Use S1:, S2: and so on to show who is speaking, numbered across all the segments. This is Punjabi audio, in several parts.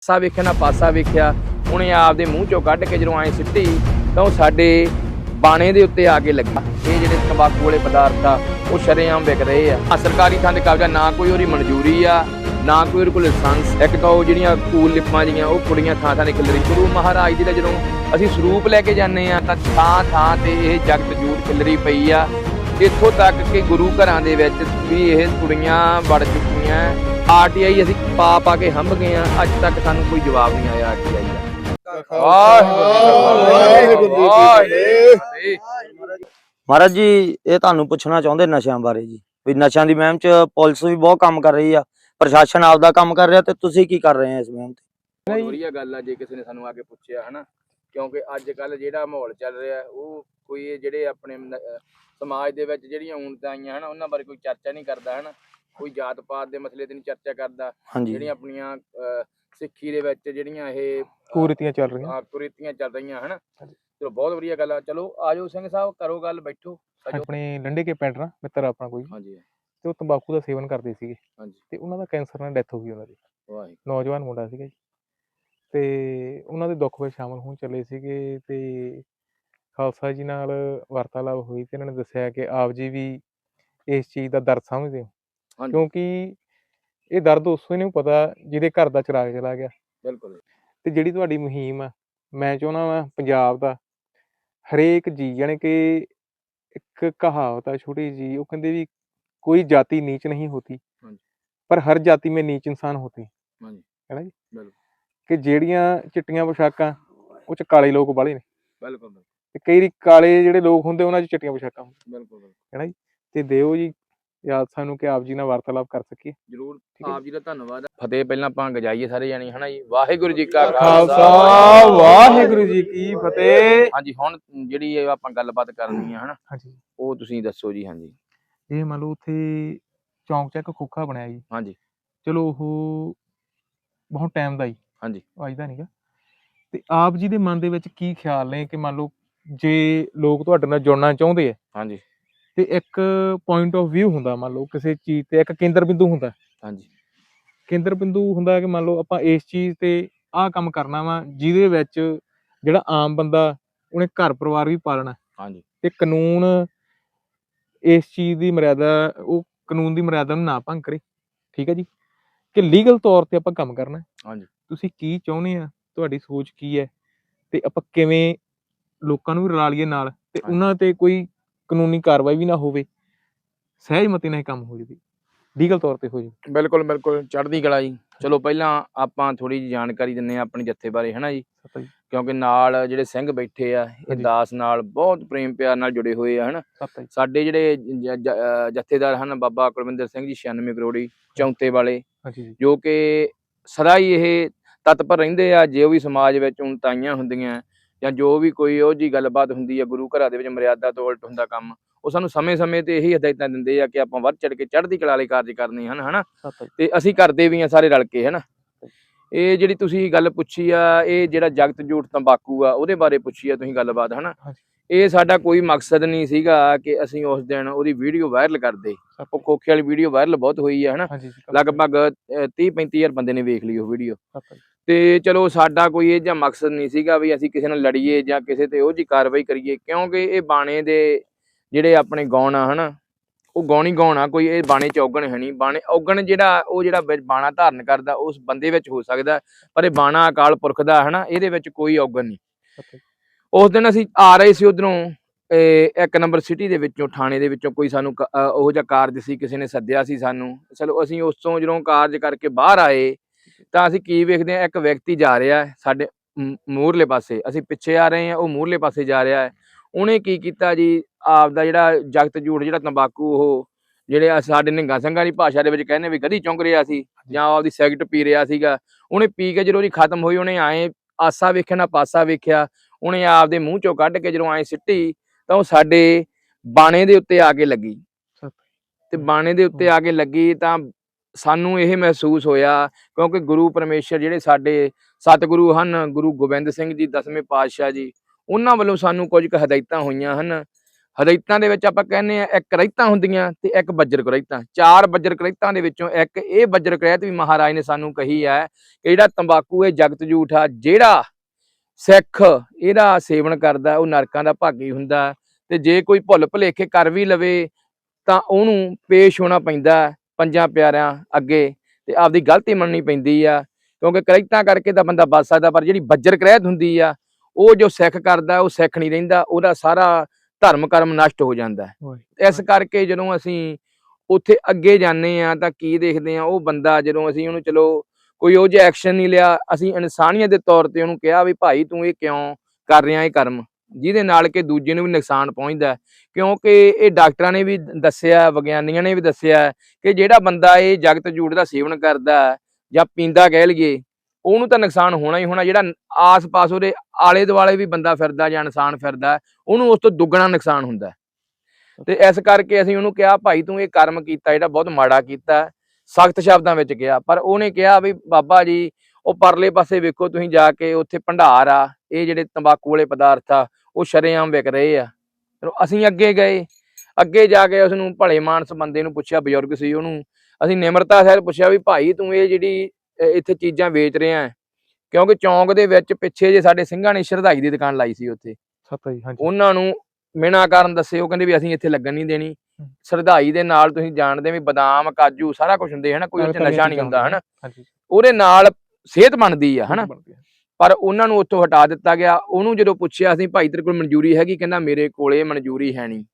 S1: ਪਾਸਾ ਵੇਖਿਆ, ਨਾ ਪਾਸਾ ਵੇਖਿਆ, ਉਹਨੇ ਆਪਦੇ ਮੂੰਹ ਚੋਂ ਕੱਢ ਕੇ ਜਦੋਂ ਐ ਸਿੱਟੀ, ਤਾਂ ਉਹ ਸਾਡੇ ਬਾਣੇ ਦੇ ਉੱਤੇ ਆ ਕੇ ਲੱਗਾ। ਇਹ ਜਿਹੜੇ ਤੰਬਾਕੂ ਵਾਲੇ ਪਦਾਰਥ ਆ, ਉਹ ਸ਼ਰੇਆਮ ਵਿਕ ਰਹੇ ਆ। ਆਹ ਸਰਕਾਰੀ ਥਾਂ ਦੇ ਕਬਜ਼ਾ ਨਾ ਕੋਈ ਉਹਦੀ ਮਨਜ਼ੂਰੀ ਆ, ਨਾ ਕੋਈ ਉਹਦੇ ਕੋਲ ਲਾਇਸੈਂਸ। ਇੱਕ ਤਾਂ ਉਹ ਜਿਹੜੀਆਂ ਕੂਲ ਲਿਪਾਂ ਜੀਆਂ, ਉਹ ਕੁੜੀਆਂ ਥਾਂ ਥਾਂ ਤੇ ਖਿਲਰੀ ਗੁਰੂ ਮਹਾਰਾਜ ਦੀ ਦਾ ਜਦੋਂ ਅਸੀਂ ਸਰੂਪ ਲੈ ਕੇ ਜਾਂਦੇ ਆ, ਤਾਂ ਥਾਂ ਥਾਂ ਤੇ ਇਹ ਜਗਤ ਜੂੜ ਖਿਲਰੀ ਪਈ ਆ। ਇੱਥੋਂ ਤੱਕ ਕਿ ਗੁਰੂ ਘਰਾਂ ਦੇ ਵਿੱਚ ਵੀ ਇਹ ਕੁੜੀਆਂ ਵੜ ਚੁੱਕੀਆਂ। ਆਰਟੀਆਈ ਅਸੀਂ ਪਾ ਪਾ ਕੇ ਹੰਭ ਗਏ ਆ ਅੱਜ ਤੱਕ ਸਾਨੂੰ ਕੋਈ ਜਵਾਬ ਨਹੀਂ ਆਇਆ ਆਰਟੀਆਈ ਦਾ।
S2: ਮਹਾਰਾਜ ਜੀ ਇਹ ਤੁਹਾਨੂੰ ਪੁੱਛਣਾ ਚਾਹੁੰਦੇ ਨਸ਼ਿਆਂ ਬਾਰੇ ਜੀ। ਵੀ ਨਸ਼ਿਆਂ ਦੀ ਮੁਹਿੰਮ 'ਚ ਪੁਲਿਸ ਵੀ ਬਹੁਤ ਕੰਮ ਕਰ ਰਹੀ ਆ। ਪ੍ਰਸ਼ਾਸਨ ਆਪਦਾ ਕੰਮ ਕਰ ਰਿਹਾ ਤੇ ਤੁਸੀਂ ਕੀ ਕਰ ਰਹੇ ਆ ਇਸ ਮੁਹਿੰਮ ਤੇ?
S1: ਬਹੁਤ ਵਧੀਆ ਗੱਲ ਆ ਜੇ ਕਿਸੇ ਨੇ ਸਾਨੂੰ ਆ ਕੇ ਪੁੱਛਿਆ ਹਨਾ? ਕਿਉਂਕਿ ਅੱਜ ਕੱਲ ਜਿਹੜਾ ਮਾਹੌਲ ਚੱਲ ਰਿਹਾ ਉਹ ਕੋਈ ਜਿਹੜੇ ਆਪਣੇ ਸਮਾਜ ਦੇ ਵਿੱਚ ਜਿਹੜੀਆਂ ਊਣਤਾਂ ਆਈਆਂ ਹਨਾ? ਉਹਨਾਂ ਬਾਰੇ ਕੋਈ ਚਰਚਾ ਨਹੀਂ ਕਰਦਾ ਹਨਾ? ਕੋਈ ਜਾਤ ਪਾਤ ਦੇ ਮਸਲੇ ਤੇ ਨਹੀਂ ਚਰਚਾ ਕਰਦਾ।
S2: ਹਾਂਜੀ।
S1: ਜਿਹੜੀਆਂ ਆਪਣੀਆਂ ਅਹ, ਸਿੱਖੀ ਦੇ ਵਿੱਚ ਜਿਹੜੀਆਂ ਇਹ
S3: ਕੁਰੀਤੀਆਂ ਚੱਲ ਰਹੀਆਂ।
S1: ਆ ਕੁਰੀਤੀਆਂ ਚੱਲ ਰਹੀਆਂ ਹਨਾ? ਚਲੋ ਬਹੁਤ ਵਧੀਆ ਗੱਲ ਆ। ਚਲੋ ਆਜੋ ਸਿੰਘ ਸਾਹਿਬ ਕਰੋ ਗੱਲ ਬੈਠੋ।
S3: ਆਪਣੇ ਲੰਡੇ ਕੇ ਪਿੰਡ ਨਾ ਮਿੱਤਰ ਆਪਣਾ ਕੋਈ।
S1: ਹਾਂਜੀ।
S3: ਤੇ ਉਹ ਤੰਬਾਕੂ ਦਾ ਸੇਵਨ ਕਰਦੇ ਸੀਗੇ।
S1: ਹਾਂਜੀ।
S3: ਤੇ ਉਹਨਾਂ ਦਾ ਕੈਂਸਰ ਨਾਲ ਡੈਥ ਹੋ ਗਈ ਉਹਨਾਂ ਦੀ।
S1: ਵਾਹਿਗੁਰੂ।
S3: ਨੌਜਵਾਨ ਮੁੰਡਾ ਸੀਗਾ ਜੀ। ਤੇ ਉਹਨਾਂ ਦੇ ਦੁੱਖ ਵਿੱਚ ਸ਼ਾਮਲ ਹੋਣ ਚੱਲੇ ਸੀਗੇ ਤੇ ਖਾਲਸਾ ਜੀ ਨਾਲ ਵਾਰਤਾਲਾਪ ਹੋਈ ਤੇ ਇਹਨਾਂ ਨੇ ਦੱਸਿਆ ਕਿ ਆਪ ਜੀ ਵੀ ਇਸ ਚੀਜ਼ ਦਾ ਦਰਦ ਸਮਝਦੇ ਹੋ।
S1: ਹਾਂਜੀ।
S3: ਕਿਉਂਕਿ ਇਹ ਦਰਦ ਉਸ ਨੂੰ ਨਹੀਂ ਪਤਾ ਜਿਹਦੇ ਘਰ ਦਾ ਚਿਰਾਗ ਚਲਾ ਗਿਆ
S1: ਬਿਲਕੁਲ
S3: ਤੇ ਜਿਹੜੀ ਤੁਹਾਡੀ ਮੁਹਿੰਮ ਆ ਮੈਂ ਚਾਹੁੰਦਾ ਵਾਂ ਪੰਜਾਬ ਦਾ ਹਰੇਕ ਜੀ ਯਾਨੀ ਕਿ ਇੱਕ ਕਹਾਵਤ ਆ ਛੋਟੀ ਜੀ ਉਹ ਕਹਿੰਦੇ ਵੀ ਕੋਈ ਜਾਤੀ ਨੀਚ ਨਹੀਂ ਹੋਤੀ
S1: ਹਾਂਜੀ।
S3: ਪਰ ਹਰ ਜਾਤੀ ਮੇਂ ਨੀਚ ਇਨਸਾਨ ਹੋਤੇ।
S1: ਹਾਂਜੀ
S3: ਹੈ ਨਾ ਜੀ
S1: ਬਿਲਕੁਲ।
S3: ਕਿ ਜਿਹੜੀਆਂ ਚਿੱਟੀਆਂ ਪੋਸ਼ਾਕਾਂ ਉਹ ਚ ਕਾਲੇ ਲੋਕ ਬਾਲੇ ਨੇ
S1: ਬਿਲਕੁਲ ਬਿਲਕੁਲ,
S3: ਤੇ ਕਈ ਵਾਰੀ ਕਾਲੇ ਜਿਹੜੇ ਲੋਕ ਹੁੰਦੇ ਉਹਨਾਂ ਚ ਚਿੱਟੀਆਂ ਪੋਸ਼ਾਕਾਂ ਹੁੰਦੀਆਂ
S1: ਬਿਲਕੁਲ ਬਿਲਕੁਲ।
S3: ਤੇ ਦਿਓ ਜੀ ਯਾਦ ਸਾਨੂੰ ਕਿ ਆਪ ਜੀ ਨਾਲ ਵਾਰਤਾਲਾਪ ਕਰ ਸਕੀਏ?
S1: ਜਰੂਰ ਆਪ ਜੀ। ਦਾ ਧੰਨਵਾਦ। ਫਤਿਹ ਪਹਿਲਾਂ ਆਪਾਂ ਗਜਾਈਏ ਸਾਰੇ ਜਾਣੀ ਹਨਾ ਜੀ? ਵਾਹਿਗੁਰੂ ਜੀ ਕਾ
S3: ਖਾਲਸਾ। ਵਾਹਿਗੁਰੂ ਜੀ ਕੀ ਫਤਿਹ।
S1: ਹਾਂਜੀ ਹੁਣ ਜਿਹੜੀ ਇਹ ਆਪਾਂ ਗੱਲਬਾਤ ਕਰਨੀ ਆ ਹਨਾ?
S3: ਹਾਂਜੀ।
S1: ਉਹ ਤੁਸੀਂ ਦੱਸੋ ਜੀ ਹਾਂਜੀ।
S3: ਇਹ ਮੰਨ ਲਓ ਉੱਥੇ ਚੌਂਕ 'ਚ ਇੱਕ ਖੋਖਾ ਬਣਿਆ ਜੀ।
S1: ਹਾਂਜੀ।
S3: ਚਲੋ ਉਹ ਬਹੁਤ ਟਾਈਮ ਦਾ ਹੀ
S1: ਹਾਂਜੀ।
S3: ਅੱਜ ਦਾ ਨਹੀਂਗਾ ਤੇ ਆਪ ਜੀ ਦੇ ਮਨ ਦੇ ਵਿੱਚ ਕੀ ਖਿਆਲ ਨੇ ਕਿ ਮੰਨ ਲਓ ਜੇ ਲੋਕ ਤੁਹਾਡੇ ਨਾਲ ਜੁੜਨਾ ਚਾਹੁੰਦੇ ਆ
S1: ਹਾਂਜੀ।
S3: ਤੇ ਇੱਕ ਪੁਆਇੰਟ ਆਫ View ਹੁੰਦਾ ਮੰਨ ਲਓ ਕਿਸੇ ਚੀਜ਼ ਤੇ ਇੱਕ ਕੇਂਦਰ ਬਿੰਦੂ ਹੁੰਦਾ।
S1: ਹਾਂਜੀ।
S3: ਕੇਂਦਰ ਬਿੰਦੂ ਹੁੰਦਾ ਕਿ ਮੰਨ ਲਓ ਆਪਾਂ ਇਸ ਚੀਜ਼ ਤੇ ਆਹ ਕੰਮ ਕਰਨਾ ਵਾ ਜਿਹਦੇ ਵਿੱਚ ਜਿਹੜਾ ਆਮ ਬੰਦਾ ਉਹਨੇ ਘਰ ਪਰਿਵਾਰ ਵੀ ਪਾਲਣਾ।
S1: ਹਾਂਜੀ।
S3: ਤੇ ਕਾਨੂੰਨ ਇਸ ਚੀਜ਼ ਦੀ ਮਰਿਆਦਾ ਉਹ ਕਾਨੂੰਨ ਦੀ ਮਰਿਆਦਾ ਨੂੰ ਨਾ ਭੰਗ ਕਰੇ। ਠੀਕ ਹੈ ਜੀ? ਕਿ ਲੀਗਲ ਤੌਰ ਤੇ ਆਪਾਂ ਕੰਮ ਕਰਨਾ।
S1: ਹਾਂਜੀ।
S3: ਤੁਸੀਂ ਕੀ ਚਾਹੁੰਦੇ ਆ? ਤੁਹਾਡੀ ਸੋਚ ਕੀ ਹੈ? ਤੇ ਆਪਾਂ ਕਿਵੇਂ ਲੋਕਾਂ ਨੂੰ ਰਲਾ ਲਈਏ ਨਾਲ? ਤੇ। ਉਹਨਾਂ ਤੇ ਕੋਈ ਕਾਨੂੰਨੀ ਕਾਰਵਾਈ ਵੀ ਨਾ ਹੋਵੇ ਸਹਿਜ ਮਤੇ ਨਾਲ ਇਹ ਕੰਮ ਹੋ ਜਾਵੇ ਲੀਗਲ ਤੌਰ ਤੇ ਹੋ ਜਾਵੇ।
S1: ਬਿਲਕੁਲ ਬਿਲਕੁਲ ਚੜ੍ਹਦੀ ਕਲਾ ਜੀ। ਚਲੋ ਪਹਿਲਾਂ ਆਪਾਂ ਥੋੜੀ ਜਿਹੀ ਜਾਣਕਾਰੀ ਦਿੰਨੇ ਆ ਆਪਣੀ ਜੱਥੇ ਬਾਰੇ ਹਨਾ ਜੀ?
S3: ਸਤਾ ਜੀ।
S1: ਕਿਉਂਕਿ ਨਾਲ ਜਿਹੜੇ ਸਿੰਘ ਬੈਠੇ ਆ ਇਹ
S3: ਹਾਂਜੀ।
S1: ਦਾਸ ਨਾਲ ਬਹੁਤ ਪ੍ਰੇਮ ਪਿਆਰ ਨਾਲ ਜੁੜੇ ਹੋਏ ਆ ਹਨਾ?
S3: ਸਤਾ ਜੀ।
S1: ਸਾਡੇ ਜਿਹੜੇ ਜ- ਜ- ਅਹ ਜਥੇਦਾਰ ਹਨ ਬਾਬਾ ਕੁਲਵਿੰਦਰ ਸਿੰਘ ਜੀ 96 ਕਰੋੜੀ ਚੌਂਤੇ ਵਾਲੇ
S3: ਹਾਂਜੀ ਜੀ।
S1: ਜੋ ਕਿ ਸਦਾ ਹੀ ਇਹ ਤਤਪਰ ਰਹਿੰਦੇ ਆ ਜੋ ਵੀ ਸਮਾਜ ਵਿੱਚ ਉਣਤਾਈਆਂ ਹੁੰਦੀਆਂ ਜਾਂ ਜੋ ਵੀ ਕੋਈ ਉਹ ਜੀ ਗੱਲਬਾਤ ਹੁੰਦੀ ਆ ਗੁਰੂ ਘਰਾਂ ਦੇ ਵਿੱਚ ਮਰਿਆਦਾ ਤੋਂ ਉਲਟ ਹੁੰਦਾ ਕੰਮ ਉਹ ਸਾਨੂੰ ਸਮੇਂ-ਸਮੇਂ ਤੇ ਇਹੀ ਹਦਾਇਤਾਂ ਦਿੰਦੇ ਆ ਕਿ ਆਪਾਂ ਵੱਧ ਚੜ ਕੇ ਚੜ੍ਹਦੀ ਕਲਾ ਵਾਲੇ ਕਾਰਜ ਕਰਨੇ ਹਨ ਹਨਾ? ਤੇ ਅਸੀਂ ਕਰਦੇ ਵੀ ਆ ਸਾਰੇ ਰਲ ਕੇ ਹਨਾ? ਇਹ ਜਿਹੜੀ ਤੁਸੀਂ ਗੱਲ ਪੁੱਛੀ ਆ ਇਹ ਜਿਹੜਾ ਜਗਤ ਜੂਠ ਤੰਬਾਕੂ ਆ ਉਹਦੇ ਬਾਰੇ ਪੁੱਛੀ ਆ ਤੁਸੀਂ ਗੱਲਬਾਤ ਹਨਾ। ਇਹ ਸਾਡਾ ਕੋਈ ਮਕਸਦ ਨਹੀਂ ਸੀਗਾ ਕਿ ਅਸੀਂ ਉਸ ਦਿਨ ਉਹਦੀ ਵੀਡੀਓ ਵਾਇਰਲ ਕਰਦੇ ਉਹ ਖੋਖੇ ਵਾਲੀ ਵੀਡੀਓ ਵਾਇਰਲ ਬਹੁਤ ਹੋਈ ਆ ਹਨਾ? ਲਗਭਗ 30 35000 ਬੰਦੇ ਨੇ ਵੇਖ ਲਈ ਉਹ ਵੀਡੀਓ। ਤੇ ਚਲੋ ਸਾਡਾ ਕੋਈ ਇਹ ਜਾਂ ਮਕਸਦ ਨਹੀਂ ਸੀਗਾ ਵੀ ਅਸੀਂ ਕਿਸੇ ਨਾਲ ਲੜੀਏ ਜਾਂ ਕਿਸੇ ਤੇ ਉਹ ਜੀ ਕਾਰਵਾਈ ਕਰੀਏ ਕਿਉਂਕਿ ਇਹ ਬਾਣੇ ਦੇ ਜਿਹੜੇ ਆਪਣੇ ਗੌਣ ਆ ਹਨਾ? ਉਹ ਗੌਣੀ ਗੌਣ ਆ ਕੋਈ ਇਹ ਬਾਣੇ ਚ ਔਗਣ ਹੈ ਨਹੀਂ। ਬਾਣੇ ਔਗਣ ਜਿਹੜਾ ਉਹ ਜਿਹੜਾ ਬਾਣਾ ਧਾਰਨ ਕਰਦਾ ਉਸ ਬੰਦੇ ਵਿੱਚ ਹੋ ਸਕਦਾ ਪਰ ਇਹ ਬਾਣਾ ਅਕਾਲ ਪੁਰਖ ਦਾ ਹਨਾ ਇਹਦੇ ਵਿੱਚ ਕੋਈ ਔਗਣ ਨਹੀਂ। ਉਸ ਦਿਨ ਅਸੀਂ ਆ ਰਹੇ ਸੀ ਉਧਰੋਂ ਇੱਕ ਨੰਬਰ ਸਿਟੀ ਦੇ ਵਿੱਚੋਂ ਥਾਣੇ ਦੇ ਵਿੱਚੋਂ ਕੋਈ ਸਾਨੂੰ ਉਹੋ ਜਿਹਾ ਕਾਰਜ ਸੀ ਕਿਸੇ ਨੇ ਸੱਦਿਆ ਸੀ ਸਾਨੂੰ। ਚਲੋ ਅਸੀਂ ਉਸ ਤੋਂ ਜਦੋਂ ਕਾਰਜ ਕਰਕੇ ਬਾਹਰ ਆਏ ਤਾਂ ਅਸੀਂ ਕੀ ਵੇਖਦੇ ਹਾਂ ਇੱਕ ਵਿਅਕਤੀ ਜਾ ਰਿਹਾ ਹੈ ਸਾਡੇ ਮੂਹਰਲੇ ਪਾਸੇ। ਅਸੀਂ ਪਿੱਛੇ ਆ ਰਹੇ ਹਾਂ ਉਹ ਮੂਹਰਲੇ ਪਾਸੇ ਜਾ ਰਿਹਾ ਹੈ। ਉਹਨੇ ਕੀ ਕੀਤਾ ਜੀ? ਆਪ ਦਾ ਜਿਹੜਾ ਜਗਤ ਜੂੜ ਜਿਹੜਾ ਤੰਬਾਕੂ ਉਹ ਜਿਹੜੇ ਸਾਡੇ ਨਿੰਗਾ ਸਿੰਘਾਂ ਦੀ ਭਾਸ਼ਾ ਦੇ ਵਿੱਚ ਕਹਿੰਦੇ ਵੀ ਗਧੀ ਚੁੰਗ ਰਿਹਾ ਸੀ ਜਾਂ ਆਪਦੀ ਸਿਗਰਟ ਪੀ ਰਿਹਾ ਸੀਗਾ। ਉਹਨੇ ਪੀ ਕੇ ਜਦੋਂ ਉਹਦੀ ਖਤਮ ਹੋਈ ਉਹਨੇ ਆਏ ਆਸਾ ਵੇਖਿਆ ਨਾ ਪਾਸਾ ਵੇਖਿਆ ਉਹਨੇ ਆਪਦੇ ਮੂੰਹ ਚੋਂ ਕੱਢ ਕੇ ਜਦੋਂ ਐ ਸਿੱਟੀ ਤਾਂ ਉਹ ਸਾਡੇ ਬਾਣੇ ਦੇ ਉੱਤੇ ਆ ਕੇ ਲੱਗੀ। ਤੇ ਬਾਣੇ ਦੇ ਉੱਤੇ ਆ ਕੇ ਲੱਗੀ ਤਾਂ ਸਾਨੂੰ ਇਹ ਮਹਿਸੂਸ ਹੋਇਆ ਕਿਉਂਕਿ ਗੁਰੂ ਪਰਮੇਸ਼ਰ ਜਿਹੜੇ ਸਾਡੇ ਸਤਿਗੁਰੂ ਹਨ ਗੁਰੂ ਗੋਬਿੰਦ ਸਿੰਘ ਜੀ ਦਸਵੇਂ ਪਾਤਸ਼ਾਹ ਜੀ ਉਹਨਾਂ ਵੱਲੋਂ ਸਾਨੂੰ ਕੁਝ ਹਦਾਇਤਾਂ ਹੋਈਆਂ ਹਨ। ਹਦਾਇਤਾਂ ਦੇ ਵਿੱਚ ਆਪਾਂ ਕਹਿੰਦੇ ਆ ਇੱਕ ਰਹਿਤਾਂ ਹੁੰਦੀਆਂ ਤੇ ਇੱਕ ਬੱਜਰ ਰਹਿਤਾਂ ਚਾਰ ਬੱਜਰ ਰਹਿਤਾਂ ਦੇ ਵਿੱਚੋਂ ਇੱਕ ਇਹ ਬੱਜਰ ਰਹਿਤ ਵੀ ਮਹਾਰਾਜ ਨੇ ਸਾਨੂੰ ਕਹੀ ਹੈ ਕਿ ਜਿਹੜਾ ਤੰਬਾਕੂ ਇਹ ਜਗਤ ਜੂਠ ਆ, ਜਿਹੜਾ ਸਿੱਖ ਇਹਦਾ ਸੇਵਨ ਕਰਦਾ, ਉਹ ਨਰਕਾਂ ਦਾ ਭਾਗੀ ਹੁੰਦਾ ਤੇ ਜੇ ਕੋਈ ਭੁੱਲ ਭੁਲੇਖੇ ਕਰ ਵੀ ਲਵੇ ਤਾਂ ਉਹਨੂੰ ਪੇਸ਼ ਹੋਣਾ ਪੈਂਦਾ ਪੰਜਾਂ ਪਿਆਰਿਆਂ ਅੱਗੇ ਤੇ ਆਪਦੀ ਗਲਤੀ ਮੰਨਣੀ ਪੈਂਦੀ ਆ। ਕਿਉਂਕਿ ਕਰੈਕਟਾਂ ਕਰਕੇ ਤਾਂ ਬੰਦਾ ਬਚ ਸਕਦਾ, ਪਰ ਜਿਹੜੀ ਬੱਜਰ ਕਰੈਤ ਹੁੰਦੀ ਆ, ਉਹ ਜੋ ਸਿੱਖ ਕਰਦਾ, ਉਹ ਸਿੱਖ ਨਹੀਂ ਰਹਿੰਦਾ, ਉਹਦਾ ਸਾਰਾ ਧਰਮ ਕਰਮ ਨਸ਼ਟ ਹੋ ਜਾਂਦਾ ਹੈ। ਇਸ ਕਰਕੇ ਜਦੋਂ ਅਸੀਂ ਉੱਥੇ ਅੱਗੇ ਜਾਂਦੇ ਆ ਤਾਂ ਕੀ ਦੇਖਦੇ ਆ ਉਹ ਬੰਦਾ ਜਦੋਂ ਅਸੀਂ ਉਹਨੂੰ ਚਲੋ ਕੋਈ ਉਹ ਜਿਹਾ ਐਕਸ਼ਨ ਨਹੀਂ ਲਿਆ ਅਸੀਂ ਇਨਸਾਨੀਅਤ ਦੇ ਤੌਰ ਤੇ ਉਹਨੂੰ ਕਿਹਾ ਵੀ ਭਾਈ ਤੂੰ ਇਹ ਕਿਉਂ ਕਰ ਰਿਹਾ ਇਹ ਕਰਮ ਜਿਹਦੇ ਨਾਲ ਕਿ ਦੂਜੇ ਨੂੰ ਵੀ ਨੁਕਸਾਨ ਪਹੁੰਚਦਾ। ਕਿਉਂਕਿ ਇਹ ਡਾਕਟਰਾਂ ਨੇ ਵੀ ਦੱਸਿਆ ਵਿਗਿਆਨੀਆਂ ਨੇ ਵੀ ਦੱਸਿਆ ਕਿ ਜਿਹੜਾ ਬੰਦਾ ਇਹ ਜਗਤ ਜੂੜ ਦਾ ਸੇਵਨ ਕਰਦਾ ਜਾਂ ਪੀਂਦਾ ਕਹਿ ਲਈਏ ਉਹਨੂੰ ਤਾਂ ਨੁਕਸਾਨ ਹੋਣਾ ਹੀ ਹੋਣਾ ਜਿਹੜਾ ਆਸ-ਪਾਸ ਉਹਦੇ ਆਲੇ ਦੁਆਲੇ ਵੀ ਬੰਦਾ ਫਿਰਦਾ ਜਾਂ ਇਨਸਾਨ ਫਿਰਦਾ, ਉਹਨੂੰ ਉਸ ਤੋਂ ਦੁੱਗਣਾ ਨੁਕਸਾਨ ਹੁੰਦਾ ਹੈ। ਤੇ ਇਸ ਕਰਕੇ ਅਸੀਂ ਉਹਨੂੰ ਕਿਹਾ, ਭਾਈ ਤੂੰ ਇਹ ਕਰਮ ਕੀਤਾ, ਜਿਹੜਾ ਬਹੁਤ ਮਾੜਾ ਕੀਤਾ, ਸਖਤ ਸ਼ਬਦਾਂ ਵਿੱਚ ਕਿਹਾ। ਪਰ ਉਹਨੇ ਕਿਹਾ ਵੀ, ਬਾਬਾ ਜੀ, ਉਹ ਪਰਲੇ ਪਾਸੇ ਵੇਖੋ, ਤੁਸੀਂ ਜਾ ਕੇ ਉੱਥੇ ਭੰਡਾਰ ਆ, ਇਹ ਜਿਹੜੇ ਤੰਬਾਕੂ ਵਾਲੇ ਪਦਾਰਥ ਆ, ਉਹ ਸ਼ਰੇਆਮ ਵਿਕ ਰਹੇ ਆ। ਅਸੀਂ ਅੱਗੇ ਗਏ। ਅੱਗੇ ਜਾ ਕੇ ਉਸ ਨੂੰ ਭਲੇ ਮਾਨਸ ਬੰਦੇ ਨੂੰ ਪੁੱਛਿਆ, ਬਜ਼ੁਰਗ ਸੀ ਉਹਨੂੰ, ਅਸੀਂ ਨਿਮਰਤਾ ਸਹਿਤ ਪੁੱਛਿਆ ਵੀ, ਭਾਈ ਤੂੰ ਇਹ ਜਿਹੜੀ ਇੱਥੇ ਚੀਜ਼ਾਂ ਵੇਚ ਰਿਹਾ ਕਿਉਂਕਿ ਚੌਂਕ ਦੇ ਵਿੱਚ ਪਿੱਛੇ ਜੇ ਸਾਡੇ ਸਿੰਘਾਂ ਨੇ ਸ਼ਰਧਾਈ ਦੀ ਦੁਕਾਨ ਲਾਈ ਸੀ ਉੱਥੇ।
S3: ਸੱਤਾ ਜੀ ਹਾਂਜੀ।
S1: ਉਹਨਾਂ ਨੂੰ ਮਿਹਣਾ ਕਾਰਨ ਦੱਸੇ ਉਹ ਕਹਿੰਦੇ ਵੀ ਅਸੀਂ ਇੱਥੇ ਲੱਗਣ ਨਹੀਂ ਦੇਣੀ। ਸ਼ਰਧਾਈ ਦੇ ਨਾਲ ਤੁਸੀਂ ਜਾਣਦੇ ਵੀ ਬਦਾਮ ਕਾਜੂ ਸਾਰਾ ਕੁਝ ਹੁੰਦੇ ਹਨਾ ਕੋਈ
S3: ਤਲੀਆਂ
S1: ਨਸ਼ਾ ਨਹੀਂ ਹੁੰਦਾ ਹਨਾ।
S3: ਹਾਂਜੀ।
S1: ਉਹਦੇ ਨਾਲ ਸਿਹਤ ਬਣਦੀ ਆ ਹਨਾ। ਪਰ ਉਹਨਾਂ ਨੂੰ ਉੱਥੋਂ ਹਟਾ ਦਿੱਤਾ ਗਿਆ। ਉਹਨੂੰ ਜਦੋਂ ਪੁੱਛਿਆ ਅਸੀਂ ਭਾਈ ਤੇਰੇ ਕੋਲ ਮਨਜ਼ੂਰੀ ਹੈਗੀ? ਕਹਿੰਦਾ ਮੇਰੇ ਕੋਲੇ ਮਨਜ਼ੂਰੀ ਹੈ ਨਹੀਂ।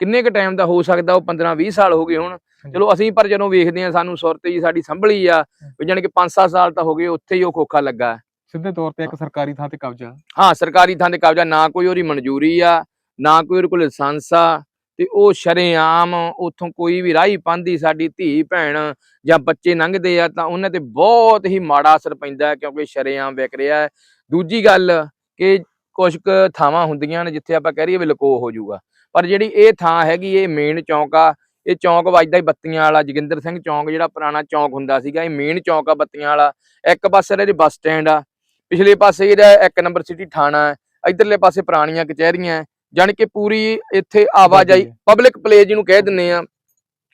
S1: ਕਿੰਨੇ ਕ ਟਾਈਮ ਦਾ ਹੋ ਸਕਦਾ? ਉਹ 15 20 ਸਾਲ ਹੋ ਗਏ ਹੁਣ। ਚਲੋ ਅਸੀਂ ਪਰ ਜਦੋਂ ਵੇਖਦੇ ਆ ਸਾਨੂੰ ਸੁਰਤ ਜੀ ਸਾਡੀ ਸੰਭਲੀ ਆ ਵੀ ਜਾਣੀ ਕਿ 5-7 ਸਾਲ ਤਾਂ ਹੋ ਗਏ ਉੱਥੇ ਹੀ ਉਹ ਖੋਖਾ ਲੱਗਾ।
S3: ਸਿੱਧੇ ਤੌਰ ਤੇ ਇੱਕ ਸਰਕਾਰੀ ਥਾਂ ਤੇ ਕਬਜ਼ਾ।
S1: ਹਾਂ ਸਰਕਾਰੀ ਥਾਂ ਤੇ ਕਬਜ਼ਾ ਨਾ ਕੋਈ ਉਹਦੀ ਮਨਜ਼ੂਰੀ ਆ ਨਾ ਕੋਈ ਉਹਦੇ ਕੋਲ ਲਾਇਸੈਂਸ ਆ ਤੇ ਉਹ ਸ਼ਰੇਆਮ ਉਥੋਂ ਕੋਈ ਵੀ ਰਾਹੀ ਪਾਂਦੀ ਸਾਡੀ ਧੀ ਭੈਣ ਜਾਂ ਬੱਚੇ ਲੰਘਦੇ ਆ ਤਾਂ ਉਹਨਾਂ ਤੇ ਬਹੁਤ ਹੀ ਮਾੜਾ ਅਸਰ ਪੈਂਦਾ ਕਿਉਂਕਿ ਸ਼ਰੇਆਮ ਵਿਕ ਰਿਹਾ ਹੈ। ਦੂਜੀ ਗੱਲ ਕਿ ਕੁਝ ਕੁ ਥਾਵਾਂ ਹੁੰਦੀਆਂ ਨੇ ਜਿੱਥੇ ਆਪਾਂ ਕਹਿ ਰਹੀਏ ਵੀ ਲਕੋ ਹੋ ਜਾਊਗਾ। ਪਰ ਜਿਹੜੀ ਇਹ ਥਾਂ ਹੈਗੀ ਇਹ ਮੇਨ ਚੌਂਕ ਆ ਇਹ ਚੌਂਕ ਵੱਜਦਾ ਹੀ ਬੱਤੀਆਂ ਵਾਲਾ ਜੋਗਿੰਦਰ ਸਿੰਘ ਚੌਂਕ ਜਿਹੜਾ ਪੁਰਾਣਾ ਚੌਂਕ ਹੁੰਦਾ ਸੀਗਾ ਇਹ ਮੇਨ ਚੌਂਕ ਆ ਬੱਤੀਆਂ ਵਾਲਾ ਇੱਕ ਪਾਸੇ ਇਹਦੇ ਬੱਸ ਸਟੈਂਡ ਆ ਪਿਛਲੇ ਪਾਸੇ ਇਹਦਾ ਇੱਕ ਨੰਬਰ ਸਿਟੀ ਥਾਣਾ ਹੈ ਇਧਰਲੇ ਪਾਸੇ ਪੁਰਾਣੀਆਂ ਕਚਹਿਰੀਆਂ। ਜਾਣੀ ਕਿ ਪੂਰੀ ਇੱਥੇ ਆਵਾਜਾਈ। ਪਬਲਿਕ ਪਲੇਸ ਜਿਹਨੂੰ ਕਹਿ ਦਿੰਨੇ ਆ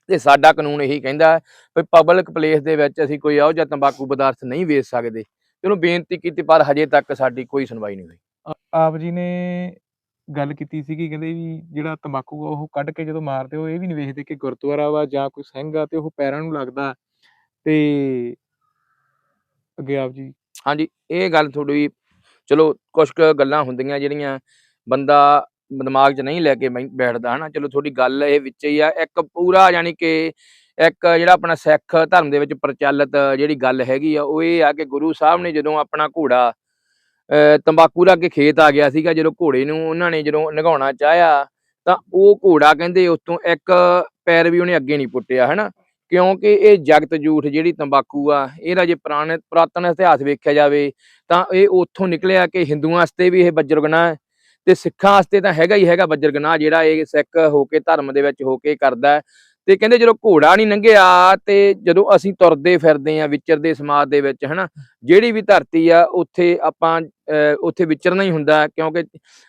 S1: ਤੇ ਸਾਡਾ ਕਾਨੂੰਨ ਇਹੀ ਕਹਿੰਦਾ ਹੈ ਵੀ ਪਬਲਿਕ ਪਲੇਸ ਦੇ ਵਿੱਚ ਅਸੀਂ ਕੋਈ ਇਹੋ ਜਿਹਾ ਤੰਬਾਕੂ ਪਦਾਰਥ ਨਹੀਂ ਵੇਚ ਸਕਦੇ ਉਹਨੂੰ ਬੇਨਤੀ ਕੀਤੀ ਪਰ ਹਜੇ ਤੱਕ ਸਾਡੀ ਕੋਈ ਸੁਣਵਾਈ ਨਹੀਂ ਹੋਈ
S3: ਆਪ ਜੀ ਨੇ ਗੱਲ ਕੀਤੀ ਸੀਗੀ, ਕਹਿੰਦੇ ਵੀ ਜਿਹੜਾ ਤੰਬਾਕੂ ਆ ਉਹ ਕੱਢ ਕੇ ਜਦੋਂ ਮਾਰਦੇ ਉਹ ਇਹ ਵੀ ਨਹੀਂ ਵੇਖਦੇ ਕਿ ਗੁਰਦੁਆਰਾ ਵਾ ਜਾਂ ਕੋਈ ਸਿੰਘ ਆ ਤੇ ਉਹ ਪੈਰਾਂ ਨੂੰ ਲੱਗਦਾ। ਤੇ ਅੱਗੇ ਆਪ ਜੀ।
S1: ਹਾਂਜੀ, ਇਹ ਗੱਲ ਤੁਹਾਡੀ ਚਲੋ ਕੁਝ ਕੁ ਗੱਲਾਂ ਹੁੰਦੀਆਂ ਜਿਹੜੀਆਂ ਬੰਦਾ ਦਿਮਾਗ 'ਚ ਨਹੀਂ ਲੈ ਕੇ ਬੈਂ- ਬੈਠਦਾ ਹਨਾ। ਚਲੋ ਤੁਹਾਡੀ ਗੱਲ ਇਹ ਵਿੱਚ ਹੀ ਆ, ਇੱਕ ਪੂਰਾ ਯਾਨੀ ਕਿ ਇੱਕ ਜਿਹੜਾ ਆਪਣਾ ਸਿੱਖ ਧਰਮ ਦੇ ਵਿੱਚ ਪ੍ਰਚਲਿਤ ਜਿਹੜੀ ਗੱਲ ਹੈਗੀ ਆ, ਉਹ ਇਹ ਆ ਕਿ ਗੁਰੂ ਸਾਹਿਬ ਨੇ ਜਦੋਂ ਆਪਣਾ ਘੋੜਾ ਤੰਬਾਕੂ ਲਾ ਕੇ ਖੇਤ ਆ ਗਿਆ ਸੀਗਾ, ਜਦੋਂ ਘੋੜੇ ਨੂੰ ਉਹਨਾਂ ਨੇ ਜਦੋਂ ਨਗਾਉਣਾ ਚਾਹਿਆ, ਤਾਂ ਉਹ ਘੋੜਾ ਕਹਿੰਦੇ ਉਸ ਤੋਂ ਇੱਕ ਪੈਰ ਵੀ ਉਹਨੇ ਅੱਗੇ ਨਹੀਂ ਪੁੱਟਿਆ, ਹਨਾ? ਕਿਉਂਕਿ ਇਹ ਜਗਤ ਜੂਠ ਜਿਹੜੀ ਤੰਬਾਕੂ ਆ, ਇਹਦਾ ਜੇ ਪੁਰਾਣੇ, ਪੁਰਾਤਨ ਇਤਿਹਾਸ ਵੇਖਿਆ ਜਾਵੇ, ਤਾਂ ਇਹ ਉੱਥੋਂ ਨਿਕਲਿਆ ਕਿ ਹਿੰਦੂਆਂ ਵਾਸਤੇ ਵੀ ਇਹ ਬੱਜਰ ਗੁਨਾਹ ਤੇ ਸਿੱਖਾਂ ਵਾਸਤੇ ਤਾਂ ਹੈਗਾ ਹੀ ਹੈਗਾ ਬੱਜਰ ਗੁਨਾਹ ਜਿਹੜਾ ਇਹ ਸਿੱਖ ਹੋ ਕੇ ਧਰਮ ਦੇ ਵਿੱਚ ਹੋ ਕੇ ਕਰਦਾ ਤੇ ਕਹਿੰਦੇ ਜਦੋਂ ਘੋੜਾ ਨਹੀਂ ਲੰਘਿਆ ਤੇ ਜਦੋਂ ਅਸੀਂ ਤੁਰਦੇ ਫਿਰਦੇ ਆ ਵਿਚਰਦੇ ਸਮਾਜ ਦੇ ਵਿੱਚ ਹਨਾ ਜਿਹੜੀ ਵੀ ਧਰਤੀ ਆ ਉੱਥੇ ਆਪਾਂ ਉੱਥੇ ਵਿਚਰਨਾ ਹੀ ਹੁੰਦਾ ਕਿਉਂਕਿ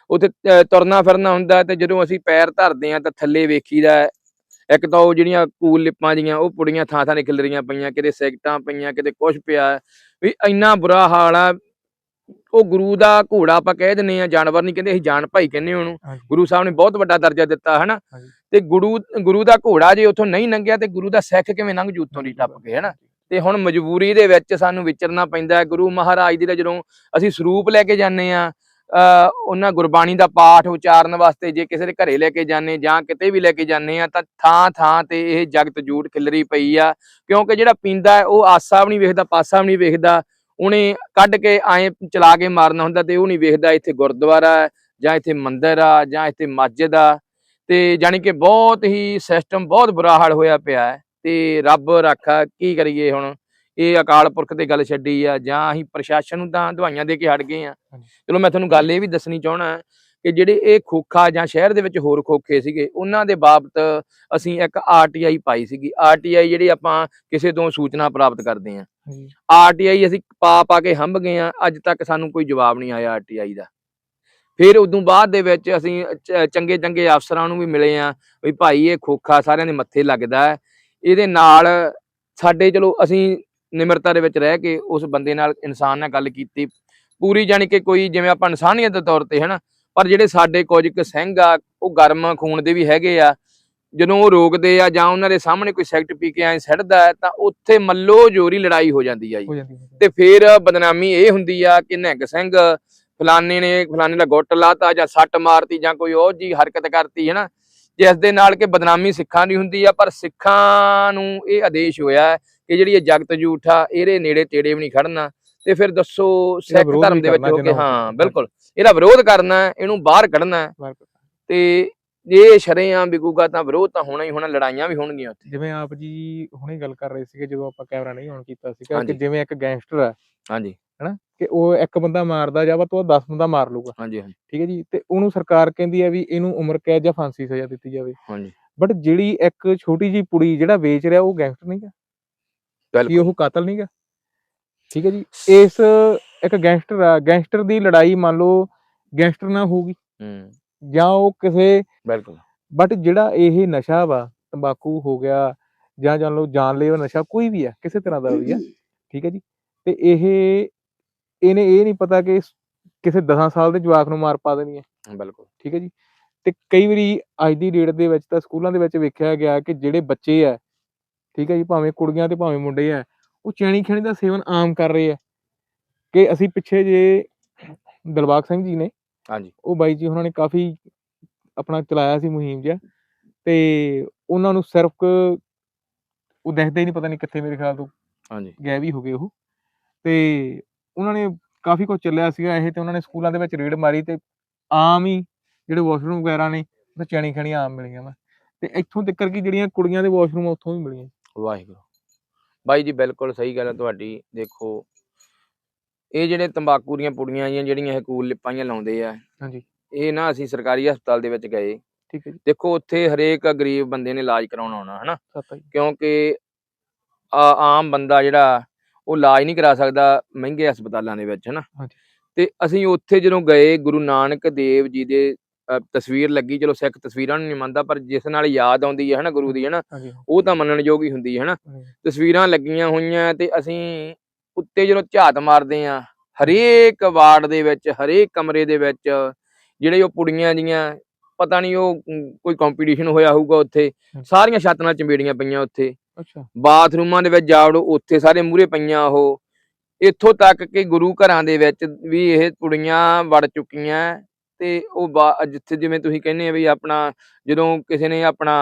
S1: ਉੱਥੇ ਤੁਰਨਾ ਫਿਰਨਾ ਹੁੰਦਾ ਤੇ ਜਦੋਂ ਅਸੀਂ ਪੈਰ ਧਰਦੇ ਆ ਤਾਂ ਥੱਲੇ ਵੇਖੀਦਾ। ਇੱਕ ਤਾਂ ਉਹ ਜਿਹੜੀਆਂ ਕੂਲ ਲਿਪਾਂ ਜੀਆਂ ਉਹ ਪੁੜੀਆਂ ਥਾਂ ਥਾਂ ਨੇ ਖਿਲਰੀਆਂ ਪਈਆਂ ਕਿਤੇ ਸਿਗਟਾਂ ਪਈਆਂ ਕਿਤੇ ਕੁਝ ਪਿਆ। ਵੀ ਇੰਨਾ ਬੁਰਾ ਹਾਲ ਆ ਉਹ ਗੁਰੂ ਦਾ ਘੋੜਾ ਆਪਾਂ ਕਹਿ ਦਿੰਨੇ ਆ ਜਾਨਵਰ ਨਹੀਂ ਕਹਿੰਦੇ ਅਸੀਂ ਜਾਨ ਭਾਈ ਕਹਿੰਦੇ ਉਹਨੂੰ। ਗੁਰੂ ਸਾਹਿਬ ਨੇ ਬਹੁਤ ਵੱਡਾ ਦਰਜਾ ਦਿੱਤਾ ਹਨਾ। ਤੇ ਗੁਰੂ ਗੁਰੂ ਦਾ ਘੋੜਾ ਜੇ ਉੱਥੋਂ ਨਹੀਂ ਲੰਘਿਆ ਤੇ ਗੁਰੂ ਦਾ ਸਿੱਖ ਕਿਵੇਂ ਲੰਘ ਜੂ? ਉੱਥੋਂ ਦੀ ਟੱਪ ਕੇ, ਹਨਾ? ਤੇ ਹੁਣ ਮਜਬੂਰੀ ਦੇ ਵਿੱਚ ਸਾਨੂੰ ਵਿਚਰਨਾ ਪੈਂਦਾ ਗੁਰੂ ਮਹਾਰਾਜ ਦੀ ਦਾ ਜਦੋਂ ਅਸੀਂ ਸਰੂਪ ਲੈ ਕੇ ਜਾਂਦੇ ਆ ਉਹਨਾਂ ਗੁਰਬਾਣੀ ਦਾ ਪਾਠ ਉਚਾਰਨ ਵਾਸਤੇ ਜੇ ਕਿਸੇ ਦੇ ਘਰੇ ਲੈ ਕੇ ਜਾਂਦੇ ਜਾਂ ਕਿਤੇ ਵੀ ਲੈ ਕੇ ਜਾਂਦੇ ਆ ਤਾਂ ਥਾਂ ਥਾਂ ਤੇ ਇਹ ਜਗਤ ਜੂੜ ਖਿਲਰੀ ਪਈ ਆ। ਕਿਉਂਕਿ ਜਿਹੜਾ ਪੀਂਦਾ ਉਹ ਆਸਾ ਵੀ ਨਹੀਂ ਵੇਖਦਾ, ਪਾਸਾ ਵੀ ਨਹੀਂ ਵੇਖਦਾ। ਉਹਨੇ ਕੱਢ ਕੇ ਐਂ ਚਲਾ ਕੇ ਮਾਰਨਾ ਹੁੰਦਾ ਤੇ ਉਹ ਨਹੀਂ ਵੇਖਦਾ ਇੱਥੇ ਗੁਰਦੁਆਰਾ ਜਾਂ ਇੱਥੇ ਮੰਦਿਰ ਆ ਜਾਂ ਇੱਥੇ ਮਸਜਿਦ ਆ। ਤੇ ਜਾਣੀ ਕਿ ਬਹੁਤ ਹੀ ਸਿਸਟਮ ਬਹੁਤ ਬੁਰਾ ਹਾਲ ਹੋਇਆ ਪਿਆ ਹੈ। ਤੇ ਰੱਬ ਰਾਖਾ ਕੀ ਕਰੀਏ ਹੁਣ? ਇਹ ਅਕਾਲ ਪੁਰਖ ਤੇ ਗੱਲ ਛੱਡੀ ਆ ਜਾਂ ਅਸੀਂ ਪ੍ਰਸ਼ਾਸਨ ਨੂੰ ਤਾਂ ਦਵਾਈਆਂ ਦੇ ਕੇ ਹਟ ਗਏ ਆ। ਚਲੋ ਮੈਂ ਤੁਹਾਨੂੰ ਗੱਲ ਇਹ ਵੀ ਦੱਸਣੀ ਚਾਹਣਾ ਕਿ ਜਿਹੜੇ ਇਹ ਖੋਖਾ ਜਾਂ ਸ਼ਹਿਰ ਦੇ ਵਿੱਚ ਹੋਰ ਖੋਖੇ ਸੀਗੇ ਉਹਨਾਂ ਦੇ ਬਾਬਤ ਅਸੀਂ ਇੱਕ ਆਰਟੀਆਈ ਪਾਈ ਸੀਗੀ। ਆਰਟੀਆਈ ਜਿਹੜੀ ਆਪਾਂ ਕਿਸੇ ਤੋਂ ਸੂਚਨਾ ਪ੍ਰਾਪਤ ਕਰਦੇ ਆ ਆਰਟੀਆਈ ਅਸੀਂ ਪਾ ਪਾ ਕੇ ਹੰਭ ਗਏ ਆ ਅੱਜ ਤੱਕ ਸਾਨੂੰ ਕੋਈ ਜਵਾਬ ਨਹੀਂ ਆਇਆ ਆਰਟੀਆਈ ਦਾ। ਫਿਰ ਉਦੋਂ ਬਾਅਦ ਦੇ ਵਿੱਚ ਅਸੀਂ ਚੰਗੇ ਚੰਗੇ ਅਫਸਰਾਂ ਨੂੰ ਵੀ ਮਿਲੇ ਆ ਵੀ ਭਾਈ ਇਹ ਖੋਖਾ ਸਾਰਿਆਂ ਦੇ ਮੱਥੇ ਲੱਗਦਾ ਹੈ। ਇਹਦੇ ਨਾਲ ਸਾਡੇ ਚਲੋ ਅਸੀਂ ਨਿਮਰਤਾ ਦੇ ਵਿੱਚ ਰਹਿ ਕੇ ਉਸ ਬੰਦੇ ਨਾਲ ਇਨਸਾਨ ਨਾਲ ਗੱਲ ਕੀਤੀ। ਪੂਰੀ ਜਾਣੀ ਕਿ ਕੋਈ ਜਿਵੇਂ ਆਪਾਂ ਇਨਸਾਨੀਅਤ ਦੇ ਤੌਰ ਤੇ ਹਨਾ ਪਰ ਜਿਹੜੇ ਸਾਡੇ ਕੁਝ ਕੁ ਸਿੰਘ ਆ ਉਹ ਗਰਮ ਖੂਨ ਦੇ ਵੀ ਹੈਗੇ ਆ ਜਦੋਂ ਉਹ ਰੋਕਦੇ ਆ ਜਾਂ ਉਹਨਾਂ ਦੇ ਸਾਹਮਣੇ ਕੋਈ ਸੈਕਟ ਪੀ ਕੇ ਐ ਸੜਦਾ ਹੈ ਤਾਂ ਉੱਥੇ ਮੱਲੋ ਜੋਰੀ ਲੜਾਈ ਹੋ ਜਾਂਦੀ ਆ ਜੀ। ਤੇ ਫਿਰ ਬਦਨਾਮੀ ਇਹ ਹੁੰਦੀ ਆ ਕਿ ਨਿਹੰਗ ਸਿੰਘ ਫਲਾਣੇ ਨੇ ਫਲਾਣੇ ਦਾ ਗੁੱਟ ਲਾਤਾ ਜਾਂ ਸੱਟ ਮਾਰਤੀ ਜਾਂ ਕੋਈ ਉਹ ਜੀ ਹਰਕਤ ਕਰਤੀ ਹੈ ਨਾ ਜਿਸ ਦੇ ਨਾਲ ਕਿ ਬਦਨਾਮੀ ਸਿੱਖਾਂ ਦੀ ਹੁੰਦੀ ਆ ਪਰ ਸਿੱਖਾਂ ਨੂੰ ਇਹ ਆਦੇਸ਼ ਹੋਇਆ ਹੈ ਕਿ ਜਿਹੜੀ ਇਹ ਜਗਤ ਝੂਠਾ ਇਹਦੇ ਨੇੜੇ ਤੇੜੇ ਵੀ ਨਹੀਂ ਖੜਨਾ। ਤੇ ਫਿਰ ਦੱਸੋ ਸਿੱਖ ਧਰਮ ਦੇ ਵਿੱਚ ਹੋ ਕੇ
S3: ਹੋ।
S1: ਬਿਲਕੁਲ। ਇਹਦਾ ਵਿਰੋਧ ਕਰਨਾ ਇਹਨੂੰ ਬਾਹਰ ਕੱਢਣਾ। ਤੇ ਜੇ ਸ਼ਰੇਆਮ ਵਿਕੂਗਾ ਤਾਂ ਵਿਰੋਧ ਤਾਂ ਹੋਣਾ ਹੀ ਹੋਣਾ ਲੜਾਈਆਂ ਵੀ ਹੋਣਗੀਆਂ ਉੱਥੇ।
S3: ਜਿਵੇਂ ਆਪ ਜੀ ਹੁਣੇ ਗੱਲ ਕਰ ਰਹੇ ਸੀਗੇ ਜਦੋਂ ਆਪਾਂ ਕੈਮਰਾ ਨਹੀਂ ਔਨ ਕੀਤਾ ਸੀਗਾ ਕਿ। ਜਿਵੇਂ ਇੱਕ ਗੈਂਗਸਟਰ ਆ
S1: ਹਾਂਜੀ।
S3: ਕਿ ਉਹ ਇੱਕ ਬੰਦਾ ਮਾਰਦਾ ਜਾਂ ਵਾ ਤੋਂ 10 ਬੰਦਾ ਮਾਰ ਲੂਗਾ
S1: ਹਾਂਜੀ ਹਾਂਜੀ।
S3: ਠੀਕ ਹੈ ਜੀ? ਤੇ ਉਹਨੂੰ ਸਰਕਾਰ ਕਹਿੰਦੀ ਹੈ ਵੀ ਇਹਨੂੰ ਉਮਰ ਕੈਦ ਜਾਂ ਫਾਂਸੀ ਸਜ਼ਾ ਦਿੱਤੀ ਜਾਵੇ।
S1: ਹਾਂਜੀ।
S3: ਬਟ ਜਿਹੜੀ ਇੱਕ ਛੋਟੀ ਜੀ ਪੁੜੀ ਜਿਹੜਾ ਵੇਚ ਰਿਹਾ ਉਹ ਗੈਂਗਸਟਰ ਨਹੀਂ ਗਾ। ਕੀ ਉਹ ਕਾਤਲ ਨਹੀਂ ਗਾ। ਠੀਕ ਹੈ ਜੀ? ਇਸ ਇੱਕ ਗੈਂਗਸਟਰ ਆ ਗੈਂਗਸਟਰ ਦੀ ਲੜਾਈ ਮੰਨ ਲਓ ਗੈਂਗਸਟਰ ਨਾਲ ਹੋਊਗੀ।
S1: ਹੂੰ।
S3: ਜਾਂ ਉਹ ਕਿਸੇ
S1: ਬਿਲਕੁਲ।
S3: ਬਟ ਜਿਹੜਾ ਇਹ ਨਸ਼ਾ ਵਾ ਤੰਬਾਕੂ ਹੋ ਗਿਆ ਜਾਂ ਜਾਨ ਲਓ ਜਾਨਲੇਵਾ ਨਸ਼ਾ ਕੋਈ ਵੀ ਆ ਕਿਸੇ ਤਰ੍ਹਾਂ ਦਾ ਵੀ ਆ। ਠੀਕ ਹੈ ਜੀ? ਤੇ ਇਹ ਇਹਨੇ ਇਹ ਨਹੀਂ ਪਤਾ ਕਿ ਇਸ- ਕਿਸੇ 10 ਸਾਲ ਦੇ ਜਵਾਕ ਨੂੰ ਮਾਰ ਪਾ ਦੇਣੀ ਹੈ।
S1: ਬਿਲਕੁਲ।
S3: ਠੀਕ ਹੈ ਜੀ? ਤੇ ਕਈ ਵਾਰੀ ਅੱਜ ਦੀ ਡੇਟ ਦੇ ਵਿੱਚ ਤਾਂ ਸਕੂਲਾਂ ਦੇ ਵਿੱਚ ਵੇਖਿਆ ਗਿਆ ਕਿ ਜਿਹੜੇ ਬੱਚੇ ਆ ਠੀਕ ਹੈ ਜੀ ਭਾਵੇਂ ਕੁੜੀਆਂ ਤੇ ਭਾਵੇਂ ਮੁੰਡੇ ਆ ਉਹ ਚੈਣੀ ਖੈਣੀ ਦਾ ਸੇਵਨ ਆਮ ਕਰ ਰਹੇ ਆ ਕਿ ਅਸੀਂ ਪਿੱਛੇ ਜੇ ਦਿਲਬਾਗ ਸਿੰਘ ਜੀ ਨੇ
S1: ਹਾਂਜੀ।
S3: ਉਹ ਬਾਈ ਜੀ ਉਹਨਾਂ ਨੇ ਕਾਫੀ ਆਪਣਾ ਚਲਾਇਆ ਸੀ ਮੁਹਿੰਮ ਜਿਹਾ ਤੇ ਉਹਨਾਂ ਨੂੰ ਸਿਰਫ ਉਹ ਦੇਖਦੇ ਹੀ ਨਹੀਂ ਪਤਾ ਨਹੀਂ ਕਿੱਥੇ ਮੇਰੇ ਖਿਆਲ ਤੋਂ
S1: ਹਾਂਜੀ।
S3: ਗਾਇਬ ਹੀ ਹੋ ਗਏ ਉਹ। ਤੇ ਉਹਨਾਂ ਨੇ ਕਾਫੀ ਕੁਝ ਚੱਲਿਆ ਸੀਗਾ ਇਹ ਤੇ ਉਹਨਾਂ ਨੇ ਸਕੂਲਾਂ ਦੇ ਵਿੱਚ ਰੇਡ ਮਾਰੀ ਤੇ ਆਮ ਹੀ ਜਿਹੜੇ ਵਾਸ਼ਰੂਮ ਵਗੈਰਾ ਨੇ ਉਹ ਚੈਣੀ ਖਣੀਆਂ ਆਮ ਮਿਲੀਆਂ ਵਾ। ਤੇ ਇੱਥੋਂ ਤੱਕ ਕਿ ਜਿਹੜੀਆਂ ਕੁੜੀਆਂ ਦੇ ਵਾਸ਼ਰੂਮ ਉੱਥੋਂ ਵੀ ਮਿਲੀਆਂ?
S1: ਵਾਹਿਗੁਰੂ। ਬਾਈ ਜੀ ਬਿਲਕੁਲ ਸਹੀ ਗੱਲ ਹੈ ਤੁਹਾਡੀ ਦੇਖੋ। ਇਹ ਜਿਹੜੇ ਤੰਬਾਕੂ ਦੀਆਂ ਪੁੜੀਆਂ ਆਈਆਂ ਜਿਹੜੀਆਂ ਇਹ ਕੂਲ ਲਿਪਾਈਆਂ ਲਾਉਂਦੇ ਆ
S3: ਹਾਂਜੀ।
S1: ਇਹ ਨਾ ਅਸੀਂ ਸਰਕਾਰੀ ਹਸਪਤਾਲ ਦੇ ਵਿੱਚ ਗਏ।
S3: ਠੀਕ ਹੈ ਜੀ।
S1: ਦੇਖੋ ਉੱਥੇ ਹਰੇਕ ਗਰੀਬ ਬੰਦੇ ਨੇ ਇਲਾਜ ਕਰਾਉਣ ਆਉਣਾ ਹਨਾ?
S3: ਜੀ।
S1: ਕਿਉਂਕਿ ਆ- ਆਮ ਬੰਦਾ ਜਿਹੜਾ ਉਹ ਇਲਾਜ ਨਹੀਂ ਕਰਾ ਸਕਦਾ ਮਹਿੰਗੇ ਹਸਪਤਾਲਾਂ ਦੇ ਵਿੱਚ ਹਨਾ। ਤੇ ਅਸੀਂ ਉੱਥੇ ਜਦੋਂ ਗਏ ਗੁਰੂ ਨਾਨਕ ਦੇਵ ਜੀ ਦੇ ਤਸਵੀਰ ਲੱਗੀ ਚਲੋ ਸਿੱਖ ਤਸਵੀਰਾਂ ਨੂੰ ਨਹੀਂ ਮੰਨਦਾ ਪਰ ਜਿਸ ਨਾਲ ਯਾਦ ਆਉਂਦੀ ਹੈ ਹਨਾ ਗੁਰੂ ਦੀ ਹਨਾ? ਉਹ ਤਾਂ ਮੰਨਣ ਯੋਗ ਹੀ ਹੁੰਦੀ ਹੈ ਹਨਾ। ਤਸਵੀਰਾਂ ਲੱਗੀਆਂ ਹੋਈਆਂ ਤੇ ਅਸੀਂ ਉੱਤੇ ਜਦੋਂ ਝਾਤ ਮਾਰਦੇ ਆ ਹਰੇਕ ਵਾਰਡ ਦੇ ਵਿੱਚ ਹਰੇਕ ਕਮਰੇ ਦੇ ਵਿੱਚ ਜਿਹੜੇ ਉਹ ਪੁੜੀਆਂ ਜੀਆਂ ਪਤਾ ਨਹੀਂ ਉਹ ਕੋਈ ਕੰਪੀਟੀਸ਼ਨ ਹੋਇਆ ਹੋਊਗਾ ਉੱਥੇ ਸਾਰੀਆਂ ਛੱਤ ਨਾਲ ਚੰਬੇੜੀਆਂ ਪਈਆਂ ਉੱਥੇ।
S3: ਅੱਛਾ।
S1: ਬਾਥਰੂਮਾਂ ਦੇ ਵਿੱਚ ਜਾਵੜੋ ਉੱਥੇ ਸਾਰੇ ਮੂਰੇ ਪਈਆਂ ਉਹ। ਇੱਥੋਂ ਤੱਕ ਕਿ ਗੁਰੂ ਘਰਾਂ ਦੇ ਵਿੱਚ ਵੀ ਇਹ ਕੁੜੀਆਂ ਵੜ ਚੁੱਕੀਆਂ। ਤੇ ਉਹ ਜਿੱਥੇ ਜਿਵੇਂ ਤੁਸੀਂ ਕਹਿੰਦੇ ਆ ਵੀ ਆਪਣਾ ਜਦੋਂ ਕਿਸੇ ਨੇ ਆਪਣਾ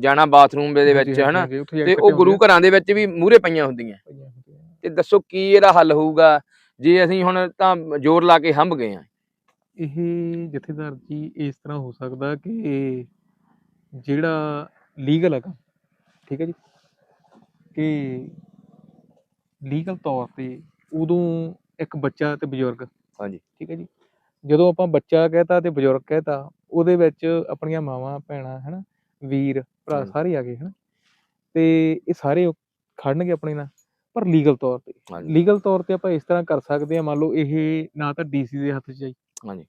S1: ਜਾਣਾ ਬਾਥਰੂਮ ਦੇ ਵਿੱਚ ਹਨਾ? ਤੇ ਉਹ ਗੁਰੂ ਘਰਾਂ ਦੇ ਵਿੱਚ ਵੀ ਮੂਰੇ ਪਈਆਂ ਹੁੰਦੀਆਂ। ਤੇ ਦੱਸੋ ਕੀ ਇਹਦਾ ਹੱਲ ਹੋਊਗਾ? ਜੇ ਅਸੀਂ ਹੁਣ ਤਾਂ ਜ਼ੋਰ ਲਾ ਕੇ ਹੰਭ ਗਏ ਆ।
S3: ਇਹ ਜਥੇਦਾਰ ਜੀ ਇਸ ਤਰ੍ਹਾਂ ਹੋ ਸਕਦਾ ਕਿ ਜਿਹੜਾ ਲੀਗਲ ਹੈਗਾ ਠੀਕ ਹੈ ਜੀ? ਕਿ ਲੀਗਲ ਤੌਰ ਤੇ ਉਦੋਂ ਇੱਕ ਬੱਚਾ ਤੇ ਬਜ਼ੁਰਗ।
S1: ਹਾਂਜੀ।
S3: ਠੀਕ ਹੈ ਜੀ। ਜਦੋਂ ਆਪਾਂ ਬੱਚਾ ਕਹਿਤਾ ਤੇ ਬਜ਼ੁਰਗ ਕਹਿਤਾ ਉਹਦੇ ਵਿੱਚ ਆਪਣੀਆਂ ਮਾਵਾਂ ਭੈਣਾਂ ਹਨਾ ਵੀਰ ਭਰਾ। ਸਾਰੇ ਆ ਗਏ ਹਨਾ। ਤੇ ਇਹ ਸਾਰੇ ਖੜਨਗੇ ਆਪਣੇ ਨਾਲ ਪਰ ਲੀਗਲ ਤੌਰ ਤੇ। ਲੀਗਲ ਤੌਰ ਤੇ ਆਪਾਂ ਇਸ ਤਰ੍ਹਾਂ ਕਰ ਸਕਦੇ ਹਾਂ ਮੰਨ ਲਓ ਇਹ ਨਾ ਤਾਂ ਡੀਸੀ ਦੇ ਹੱਥ 'ਚ ਆਈ।
S1: ਹਾਂਜੀ।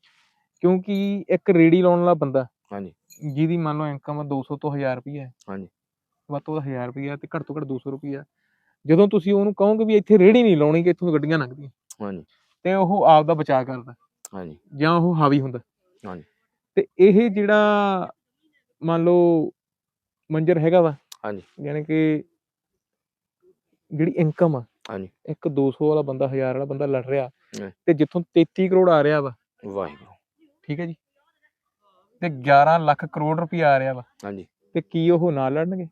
S3: ਕਿਉਂਕਿ ਇੱਕ ਰੇੜੀ ਲਾਉਣ ਵਾਲਾ ਬੰਦਾ
S1: ਹਾਂਜੀ।
S3: ਜਿਹਦੀ ਮੰਨ ਲਓ ਇਨਕਮ 200 ਤੋਂ 1000 ਰੁਪਏ ਹੈ।
S1: ਹਾਂਜੀ।
S3: ਵੱਧ ਤੋਂ ਵੱਧ 1000 ਰੁਪਏ ਤੇ ਘੱਟ ਤੋਂ ਘੱਟ 200 ਰੁਪਏ ਜਦੋਂ ਤੁਸੀਂ ਉਹਨੂੰ ਕਹੋਗੇ ਵੀ ਇੱਥੇ ਰੇੜੀ ਨਹੀਂ ਲਾਉਣੀ ਕਿ ਇੱਥੋਂ ਗੱਡੀਆਂ ਲੰਘਦੀਆਂ
S1: ਹਾਂਜੀ।
S3: ਤੇ ਉਹ ਆਪ ਦਾ ਬਚਾਅ ਕਰਦਾ।
S1: ਹਾਂਜੀ।
S3: ਜਾਂ ਉਹ ਹਾਵੀ ਹੁੰਦਾ।
S1: ਹਾਂਜੀ।
S3: ਤੇ ਇਹ ਜਿਹੜਾ ਮੰਨ ਲਓ ਮੰਜਰ ਹੈਗਾ ਵਾ
S1: ਹਾਂਜੀ।
S3: ਯਾਨੀ ਕਿ ਜਿਹੜੀ ਇਨਕਮ ਆ
S1: ਹਾਂਜੀ।
S3: ਇੱਕ 200 ਵਾਲਾ ਬੰਦਾ 1000 ਵਾਲਾ ਬੰਦਾ ਲੜ ਰਿਹਾ। ਤੇ ਜਿੱਥੋਂ 33 ਕਰੋੜ ਆ ਰਿਹਾ ਵਾ
S1: ਵਾਹਿਗੁਰੂ।
S3: ਠੀਕ ਹੈ ਜੀ? ਤੇ 11 ਲੱਖ ਕਰੋੜ ਰੁਪਏ ਆ ਰਿਹਾ ਵਾ।
S1: ਹਾਂਜੀ।
S3: ਤੇ ਕੀ ਉਹ ਨਾ ਲੜਨਗੇ?